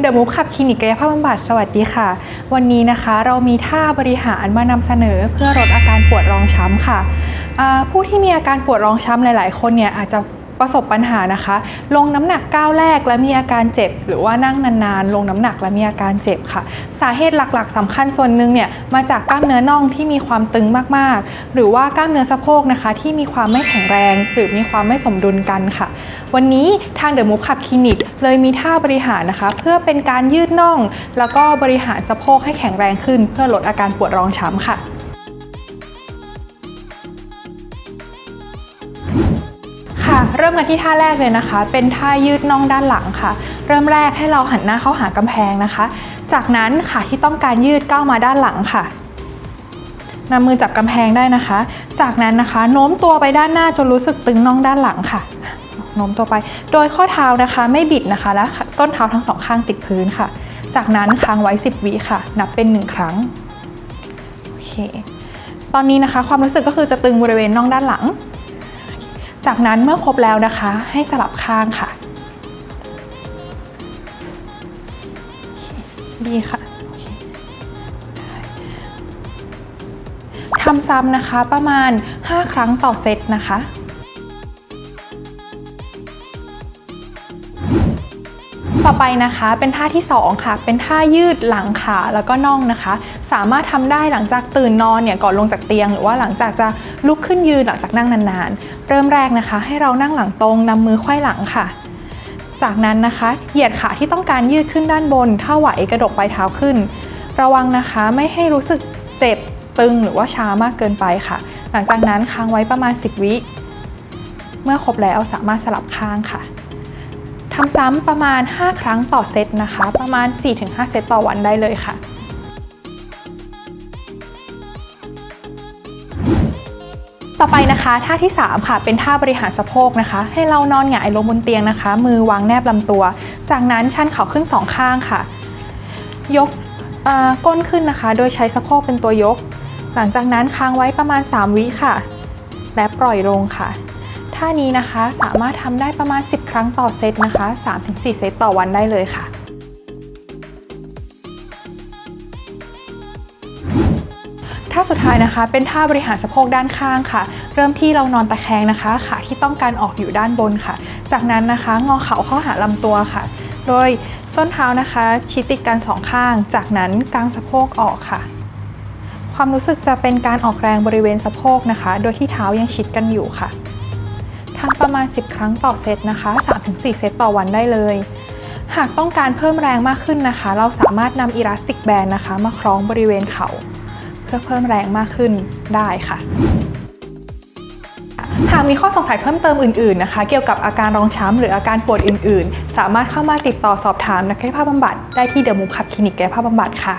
เดอะมูฟขับคลินิกกายภาพบำบัดสวัสดีค่ะ วันนี้นะคะเรามีท่าบริหารมานำเสนอเพื่อลดอาการปวดรองช้ำค่ะ ผู้ที่มีอาการปวดรองช้ำหลาย ๆ คนเนี่ยอาจจะ ประสบปัญหานะคะ ลงน้ำหนักก้าวแรกและมีอาการเจ็บ หรือว่านั่งนานๆ ลงน้ำหนักและมีอาการเจ็บค่ะ สาเหตุหลักๆสำคัญส่วนหนึ่งเนี่ยมาจากกล้ามเนื้อน่องที่มีความตึงมากๆ หรือว่ากล้ามเนื้อสะโพกนะคะ ที่มีความไม่แข็งแรง หรือมีความไม่สมดุลกันค่ะ วันนี้ทางเดอะมูฟขับคลินิกเลยมีท่าบริหารนะคะ เพื่อเป็นการยืดน่อง แล้วก็บริหารสะโพกให้แข็งแรงขึ้น เพื่อลดอาการปวดรองช้ำค่ะ เริ่มกันที่ท่าแรกเลยนะคะ เป็นท่ายืดน่องด้านหลังค่ะ เริ่มแรกให้เราหันหน้าเข้าหากำแพงนะคะ จากนั้นขาที่ต้องการยืดก้าวมาด้านหลังค่ะนำมือจับกำแพงได้นะคะ จากนั้นนะคะโน้มตัวไปด้านหน้าจนรู้สึกตึงน่องด้านหลังค่ะโน้มตัวไป โดยข้อเท้านะคะไม่บิดนะคะ และส้นเท้าทั้งสองข้างติดพื้นค่ะ จากนั้นค้างไว้ 10 วิค่ะ นับเป็น 1 ครั้ง โอเค ตอนนี้นะคะความรู้สึกก็คือจะตึงบริเวณน่องด้านหลัง จากนั้นเมื่อครบแล้วนะคะ ให้สลับข้างค่ะดีค่ะทำซ้ำนะคะประมาณ 5 ครั้งต่อเซตนะคะ ต่อไปนะคะเป็นท่าที่ 2 ค่ะ เป็นท่ายืดหลังขาแล้วก็น่องนะคะ สามารถทำได้หลังจากตื่นนอนเนี่ยก่อนลงจากเตียง หรือว่าหลังจากจะลุกขึ้นยืนหลังจากนั่งนานๆ เริ่มแรกนะคะ ให้เรานั่งหลังตรงนำมือไขว้หลังค่ะ จากนั้นนะคะ เหยียดขาที่ต้องการยืดขึ้นด้านบน ถ้าไหวกระดกปลายเท้าขึ้น ระวังนะคะไม่ให้รู้สึกเจ็บตึงหรือว่าช้ามากเกินไปค่ะ หลังจากนั้นค้างไว้ประมาณ 10 วิ เมื่อครบแล้วสามารถสลับข้างค่ะ ทำซ้ำประมาณ 5 ครั้งต่อเซตนะคะ ประมาณ 4-5 เซตต่อวันได้เลยค่ะต่อไปนะคะท่าที่ 3 ค่ะ เป็นท่าบริหารสะโพกนะคะ ให้เรานอนหงายลงบนเตียงนะคะ มือวางแนบลำตัว จากนั้นชันเข่าขึ้นสองข้างค่ะ ยกอ่าก้นขึ้นนะคะ โดยใช้สะโพกเป็นตัวยก หลังจากนั้นค้างไว้ประมาณ 3 วิค่ะ และปล่อยลงค่ะ ท่านี้นะคะ สามารถทำได้ประมาณ 10 ครั้งต่อเซตนะคะ 3-4 เซตต่อวันได้เลยค่ะท่าสุดท้ายนะคะเป็นท่าบริหารสะโพกด้านข้างค่ะ เริ่มที่เรานอนตะแคงนะคะ ขาที่ต้องการออกอยู่ด้านบนค่ะ จากนั้นนะคะงอเข่าเข้าหาลำตัวค่ะ โดยส้นเท้านะคะ ชิดติดกันสองข้าง จากนั้นกางสะโพกออกค่ะ ความรู้สึกจะเป็นการออกแรงบริเวณสะโพกนะคะ โดยที่เท้ายังชิดกันอยู่ค่ะ ทำประมาณ 10 ครั้งต่อเซตนะคะ 3-4 เซตต่อวันได้เลย หากต้องการเพิ่มแรงมากขึ้นนะคะ เราสามารถนำอีลาสติกแบนนะคะ มาคล้องบริเวณเขา่าเพื่อเพิ่มแรงมากขึ้นได้ค่ะหากมีข้อสงสัยเพิ่มเติมอื่นๆนะคะ เกี่ยวกับอาการรองช้ำหรืออาการปวดอื่นๆ สามารถเข้ามาติดต่อสอบถามนักกายภาพบำบัดได้ที่เดอะมูฟขับคลินิกกายภาพบำบัดค่ะ